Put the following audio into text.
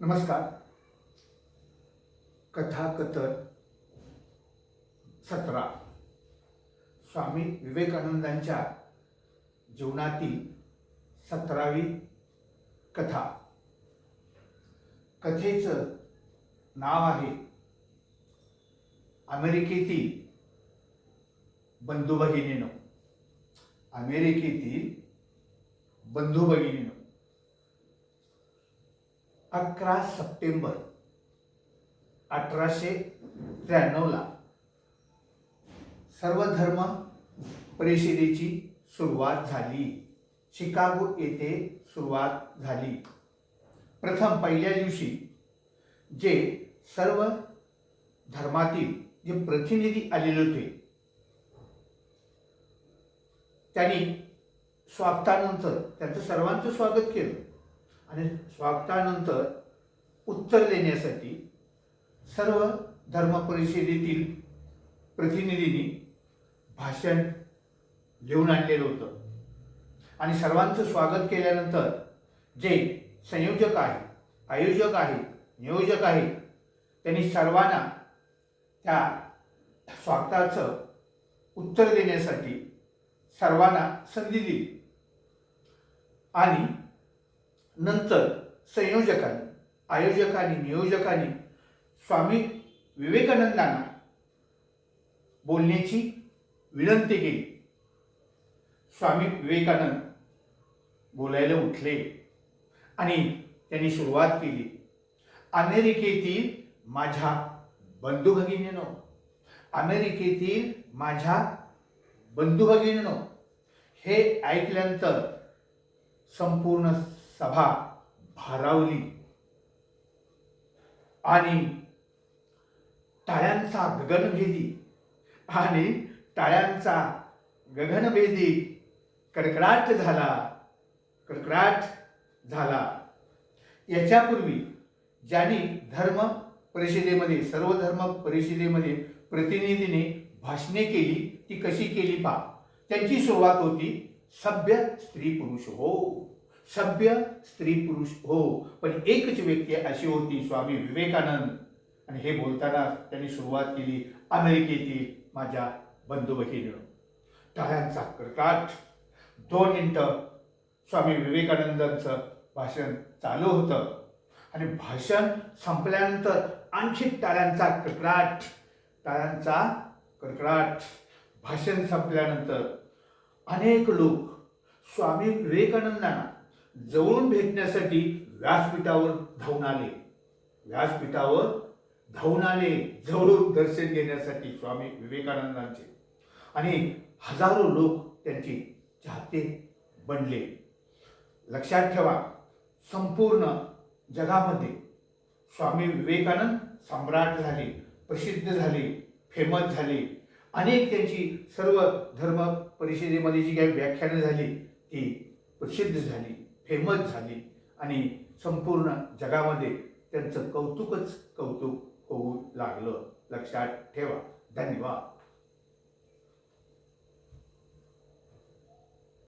नमस्कार. कथाकथन सतरा. स्वामी विवेकानंदांच्या जीवनातील सतरावी कथा. कथेचं नाव आहे अमेरिकेतील बंधू भगिनीनो अमेरिकेतील बंधू भगिनीनो अकरा सप्टेंबर अठराशे त्र्याण्णवला सर्वधर्म परिषदेची सुरुवात झाली. शिकागो येथे सुरुवात झाली. प्रथम पहिल्या दिवशी जे सर्व धर्मातील जे प्रतिनिधी आलेले होते त्यांनी स्वागतानंतर त्यांचं सर्वांचं स्वागत केलं. आणि स्वागतानंतर उत्तर देण्यासाठी सर्व धर्म परिषदेतील प्रतिनिधींनी भाषण लिहून आणलेलं होतं. आणि सर्वांचं स्वागत केल्यानंतर जे संयोजक आहे आयोजक आहे नियोजक आहे त्यांनी सर्वांना त्या स्वागताचं उत्तर देण्यासाठी सर्वांना संधी दिली. आणि नंतर संयोजकांनी आयोजकांनी नियोजकांनी स्वामी विवेकानंदांना बोलण्याची विनंती केली. स्वामी विवेकानंद बोलायला उठले आणि त्यांनी सुरुवात केली. अमेरिकेतील माझ्या बंधू भगिनीनो अमेरिकेतील माझ्या बंधू भगिनीनो हे ऐकल्यानंतर संपूर्ण सभा भारावली. आणि टाळ्यांचा गगनभेदी आणि टाळ्यांचा गगनभेदी कडकडाट झाला. कडकडाट झाला. याच्यापूर्वी ज्यांनी धर्म परिषदेमध्ये सर्व धर्म परिषदेमध्ये प्रतिनिधीने भाषणे केली ती कशी केली पा? त्यांची सुरुवात होती सभ्य स्त्री पुरुष हो. सभ्य स्त्री पुरुष हो पण एकच व्यक्ती अशी होती स्वामी विवेकानंद. आणि हे बोलताना त्यांनी सुरुवात केली अमेरिकेतील माझ्या बंधू बहिणीनं टाळ्यांचा कडकाट दोन मिनटं स्वामी विवेकानंदांचं भाषण चालू होतं. आणि भाषण संपल्यानंतर आणखी टाळ्यांचा कडकडाट टाळ्यांचा कडकडाट भाषण संपल्यानंतर अनेक लोक स्वामी विवेकानंदांना जवळून भेटण्यासाठी व्यासपीठावर धावून आले. व्यासपीठावर धावून आले जवळून दर्शन घेण्यासाठी स्वामी विवेकानंदांचे. आणि हजारो लोक त्यांचे चाहते बनले. लक्षात ठेवा संपूर्ण जगामध्ये स्वामी विवेकानंद सम्राट झाले प्रसिद्ध झाले फेमस झाले. अनेक त्यांची सर्व धर्म परिषदेमध्ये जी काही व्याख्यानं झाली ती प्रसिद्ध झाली. फेमस झाली. आणि संपूर्ण जगामध्ये त्यांचं कौतुकच कौतुक होऊ लागलं. लक्षात ठेवा. धन्यवाद.